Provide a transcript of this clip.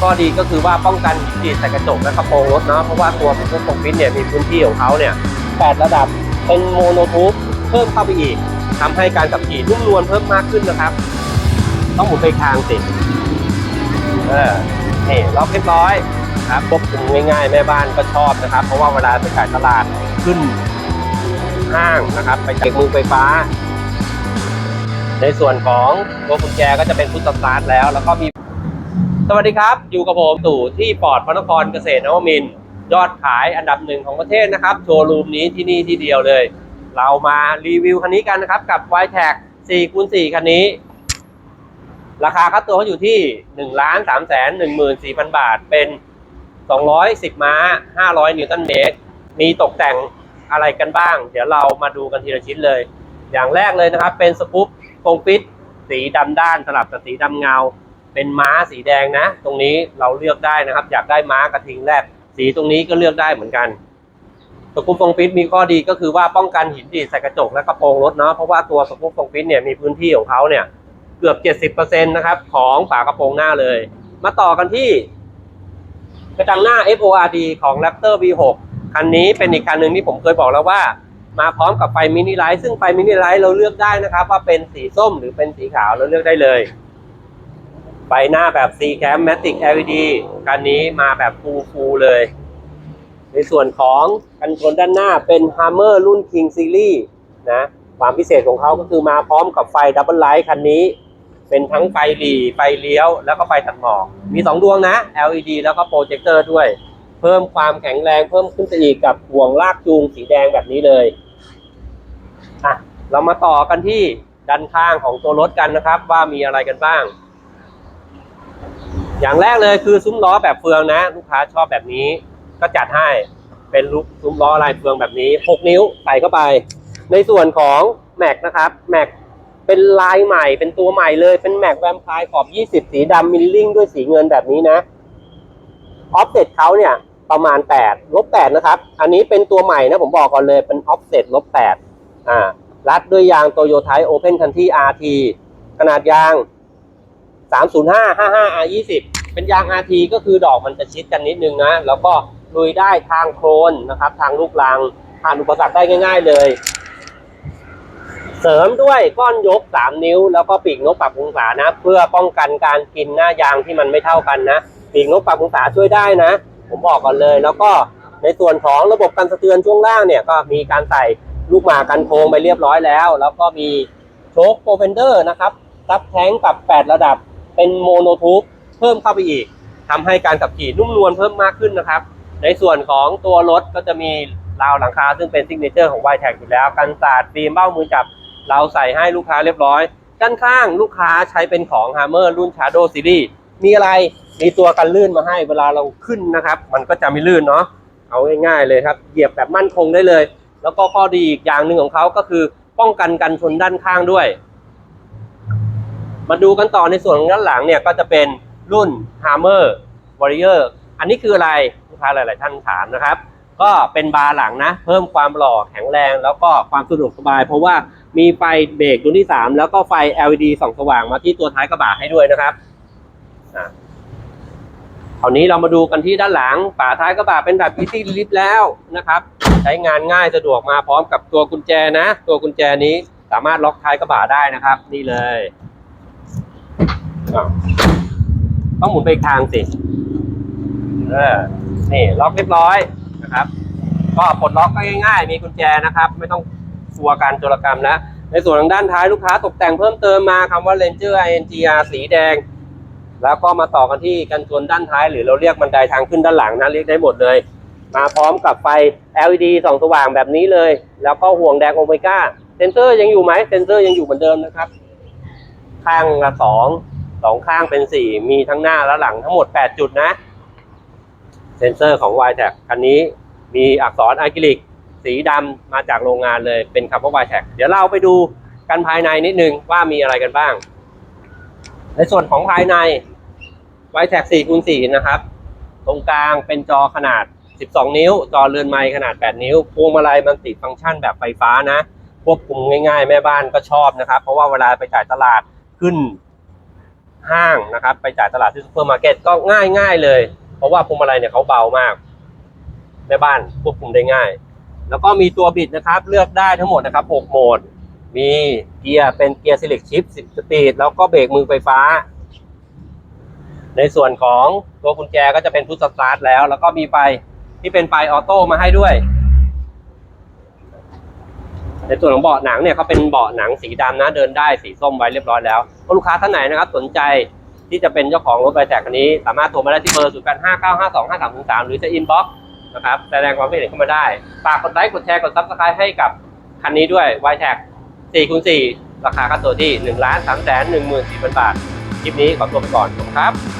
ข้อดีก็คือว่าป้องกันหินดีดใส่กระจกและกระโปรงรถเนาะเพราะว่าตัวพวกโปรงฟิตเนี่ยมีพื้นที่ของเขาเนี่ยแปดระดับเป็นโมโนทูปเพิ่มเข้าไปอีกทำให้การขับขี่นุ่มนวลเพิ่มมากขึ้นนะครับ ต้องหมุนไปทางสิเออนี่ล็อกเรียบร้อยครับควบคุมง่ายๆแม่บ้านก็ชอบนะครับ เพราะว่าเวลาไปขายตลาดขึ้นห้างนะครับ ไปจับมือไฟฟ้า ในส่วนของตัวกุญแจก็จะเป็นพุทธสตาร์ทแล้ว แล้วก็มี สวัสดีครับ อยู่กับผมตู่ที่ปอดพระนครเกษตรนวมินยอดขายอันดับหนึ่งของประเทศนะครับ โชว์รูมนี้ที่นี่ที่เดียวเลย เรามารีวิวคันนี้กันนะครับกับ y t แท็ก4คูณ4คันนี้ ราคาค่าตัวเขาอยู่ที่1ล้าน3แสน14,000 บาท เป็น 210 ม้า 500 นิวตันเมตร มีตกแต่งอะไรกันบ้าง เดี๋ยวเรามาดูกันทีละชิ้นเลย อย่างแรกเลยนะครับ เป็นสกู๊ปโครงฟิตสีดำด้านสลับกับสีดำเงา เป็นม้าสีแดงนะ ตรงนี้เราเลือกได้นะครับ อยากได้ม้ากระทิงแรบสีตรงนี้ก็เลือกได้เหมือนกันสกู๊ปโครงฟิตมีข้อดีก็คือว่าป้องกันหินดีดใส่กระจกและกระโปรงรถเนาะเพราะว่าตัวสกู๊ปโครงฟิตเนี่ยมีพื้นที่ของเขาเนี่ยเกือบ 70%นะครับของฝากระโปรงหน้าเลย มาต่อกันที่ กระจังหน้า FORD ของ Raptor V6 คันนี้เป็นอีกคันหนึ่งที่ผมเคยบอกแล้วว่า มาพร้อมกับไฟมินิไลท์ซึ่งไฟมินิไลท์เราเลือกได้นะครับ ว่าเป็นสีส้มหรือเป็นสีขาวเราเลือกได้เลย ไฟหน้าแบบ C Cam Matic LED คันนี้มาแบบฟูฟูเลย ในส่วนของกันชนด้านหน้าเป็น Hammer รุ่น King Series นะ ความพิเศษของเขาก็คือมาพร้อมกับไฟดับเบิลไลท์คันนี้ เป็นทั้งไฟหลีไฟเลี้ยว แล้วก็ไฟตัดหมอก มี 2 ดวงนะ LED แล้วก็โปรเจคเตอร์ด้วย เพิ่มความแข็งแรงเพิ่มขึ้นไปอีกกับห่วงลากจูงสีแดงแบบนี้เลยอะเรามาต่อกันที่ด้านข้างของตัวรถกันนะครับ ว่ามีอะไรกันบ้าง อย่างแรกเลยคือซุ้มล้อแบบเฟืองนะ ลูกค้าชอบแบบนี้ ก็จัดให้เป็นลูกซุ้มล้อลายเฟืองแบบนี้ 6 นิ้วใส่เข้าไป ในส่วนของแม็กนะครับแม็กเป็นลายใหม่เป็นตัวใหม่เลยเป็นแม็กแวมไพร์ขอบ 20 สีดำมิลลิ่งด้วยสีเงินแบบนี้นะออฟเซ็ตเขาเนี่ยประมาณ8ลบ8นะครับ อันนี้เป็นตัวใหม่นะผมบอกก่อนเลยเป็นออฟเซ็ตลบ8อ่ารัดด้วยยางโตโยต้าโอเพนคันที่ RT ขนาดยาง 305 55 R20 เป็นยาง RT ก็คือดอกมันจะชิดกันนิดนึงนะ แล้วก็ลุยได้ทางโคลนนะครับ ทางลูกรังผ่านอุปสรรคได้ง่าย ๆ เลย เสริมด้วยก้อนยก 3 นิ้ว แล้วก็ปีกนกปรับองศานะ เพื่อป้องกันการกินหน้ายางที่มันไม่เท่ากันนะ ปีกนกปรับองศาช่วยได้นะ ผมบอกก่อนเลย แล้วก็ในส่วนของระบบการสะเทือนช่วงล่างเนี่ยก็มีการใส่ลูกหมากันโค้งไปเรียบร้อยแล้ว แล้วก็มีโชคโปรเฟนเดอร์นะครับซับแท้งกับ 8 ระดับเป็นโมโนทูป เพิ่มเข้าไปอีกทำให้การขับขี่นุ่มนวลเพิ่มมากขึ้นนะครับ ในส่วนของตัวรถก็จะมีราวหลังคาซึ่งเป็นซิกเนเจอร์ของ y t แท็อยู่แล้ว กันสาดฟิล์มเบ้ามือจับ เราใส่ให้ลูกค้าเรียบร้อย ด้านข้างลูกค้าใช้เป็นของ Hammer รุ่น Shadow Series มีอะไรมีตัวกันลื่นมาให้เวลาเราขึ้นนะครับ มันก็จะไม่ลื่นเนาะเอาง่ายๆเลยครับ เหยียบแบบมั่นคงได้เลย แล้วก็ข้อดีอีกอย่างหนึ่งของเขาก็คือป้องกันกันชนด้านข้างด้วย มาดูกันต่อในส่วนของด้านหลังเนี่ยก็จะเป็น รุ่น Hammer Warrior อันนี้คืออะไรลูกค้าหลาย ๆ ท่านถามนะครับ ก็เป็นบาร์หลังนะ เพิ่มความหล่อแข็งแรง แล้วก็ความสะดวกสบาย เพราะว่ามีไฟเบรกดวงที่ 3 แล้วก็ไฟ LED ส่องสว่างมาที่ตัวท้ายกระบะให้ด้วยนะครับอะคราวนี้เรามาดูกันที่ด้านหลังฝาท้ายกระบะเป็นแบบ Easy Lift แล้วนะครับ ใช้งานง่ายสะดวกมาพร้อมกับตัวกุญแจนะ ตัวกุญแจนี้สามารถล็อกท้ายกระบะได้นะครับ นี่เลย ต้องหมุนไปอีกทางสิเออนี่ล็อกเรียบร้อยนะครับ ก็ปลดล็อกก็ง่ายๆ มีกุญแจนะครับ ไม่ต้องกลัวการโจรกรรมนะ ในส่วนของด้านท้ายลูกค้าตกแต่งเพิ่มเติมมาคำว่า Ranger INGR สีแดง แล้วก็มาต่อกันที่กันชนด้านท้าย หรือเราเรียกบันไดทางขึ้นด้านหลังนะเรียกได้หมดเลย มาพร้อมกับไฟ LED ส่องสว่างแบบนี้เลย แล้วก็ห่วงแดงโอเมก้าเซนเซอร์ยังอยู่ไหมเซนเซอร์ยังอยู่เหมือนเดิมนะครับ ข้างละสอง สองข้างเป็นสี่มีทั้งหน้าและหลังทั้งหมด 8 จุดนะ เซนเซอร์ของ y t แทคันนี้มีอักษรอะคริลิก สีดำมาจากโรงงานเลยเป็นคำว่า y t แทเดี๋ยวเราไปดูกันภายในนิดนึงว่ามีอะไรกันบ้าง ในส่วนของภายใน y t แท4คูณ4นะครับ ตรงกลางเป็นจอขนาด 12 นิ้ว จอเรือนไม้ขนาด 8 นิ้วพวงมาลัยมันติดฟังก์ชันแบบไฟฟ้านะควบคุมง่าย ๆ แม่บ้านก็ชอบนะครับ เพราะว่าเวลาไปจ่ายตลาดขึ้น ห้างนะครับ ไปจ่ายตลาดที่ซูเปอร์มาร์เก็ตก็ง่ายง่ายเลย เพราะว่าพวงมาลัยเนี่ยเขาเบามากแม่บ้านควบคุมได้ง่าย แล้วก็มีตัวบิดนะครับ เลือกได้ทั้งหมดนะครับ 6 โหมด มีเกียร์เป็นเกียร์ Select Shift 10 Speed แล้วก็เบรกมือไฟฟ้า ในส่วนของตัวกุญแจก็จะเป็นพุทสตาร์ทแล้ว แล้วก็มีไฟที่เป็นไฟออโต้มาให้ด้วย ในส่วนของเบาะหนังเนี่ยเขาเป็นเบาะหนังสีดำนะเดินได้สีส้มไว้เรียบร้อยแล้วลูกค้าท่านไหนนะครับสนใจที่จะเป็นเจ้าของรถไฟแจกคันนี้ สามารถโทรมาได้ที่เบอร์0 8 5 9 5 2 5 3 3หรือจะอินบ็อกซ์นะครับแสดงความคิดเห็นเข้ามาได้ฝากกดไลค์กดแชร์กดซับสไครต์ให้กับคันนี้ด้วยไวแท็ก4คูณ4ราคาค่าตัวที่1ล้าน3แสน1 4 0 0 0 บาท คลิปนี้ขอตัวไปก่อนขอบคุณครับ